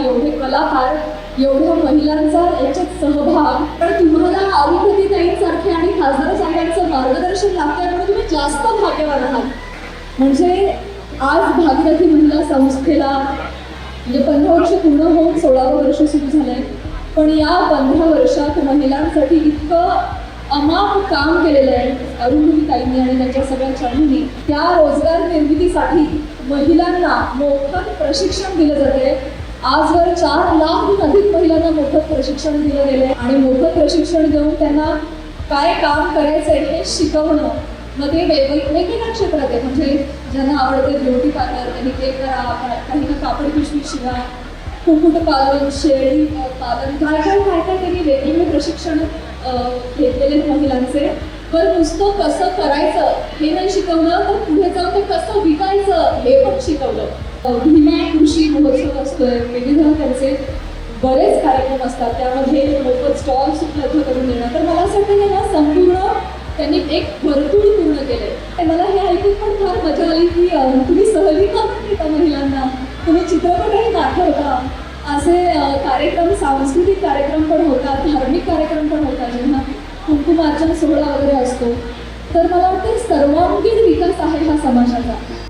एवढे कलाकार एवढ्या महिलांचा याच्यात सहभाग. पण तुम्हाला अरुंधती ताईंसारखे आणि खासदार साहेबांचं मार्गदर्शन लागतंय म्हणून तुम्ही जास्त भाग्यवान आहात. म्हणजे आज भागीरथी महिला संस्थेला म्हणजे पंधरा वर्ष पूर्ण होऊन सोळावं वर्ष सुरू झालंय. पण या पंधरा वर्षात महिलांसाठी इतकं अमाप काम केलेलं आहे अरुंधती ताईंनी आणि त्यांच्या सगळ्या चढूंनी त्या रोजगार निर्मितीसाठी महिलांना मोफत प्रशिक्षण दिलं जाते आजवर चार लाखहून अधिक महिलांना मोफत प्रशिक्षण दिलं गेलंय आणि मोफत प्रशिक्षण देऊन त्यांना काय काम करायचंय हे शिकवणं मग ते वेगवेगळ्या क्षेत्रात आहे. म्हणजे ज्यांना आवडते ब्युटी पार्लर त्यांनी ते करा काही कापड पिशवी शिवा कुक्कुटपालन शेळी पालन काय काय काय काय त्यांनी वेगवेगळे प्रशिक्षण घेतलेले आहेत महिलांचे. पण नुसतं कसं करायचं हे नाही शिकवलं तर पुढे जाऊन ते कसं विकायचं हे पण शिकवलं. अ, कृषी महोत्सव असतोय विविध त्यांचे बरेच कार्यक्रम असतात. त्यामध्ये मोफत स्टॉल्स उपलब्ध करून देणं तर मला असं वाटतं की ना संपूर्ण त्यांनी एक वर्तुळ पूर्ण केलंय. मला हे ऐकून पण फार मजा आली की तुम्ही सहली का पण देता महिलांना? तुम्ही चित्रपटही दाखवता असे कार्यक्रम सांस्कृतिक कार्यक्रम पण होतात धार्मिक कार्यक्रम पण होतात जेव्हा कुंकुमार्चन सोहळा वगैरे असतो. तर मला वाटतं सर्वांगीण विकास आहे हा समाजाचा.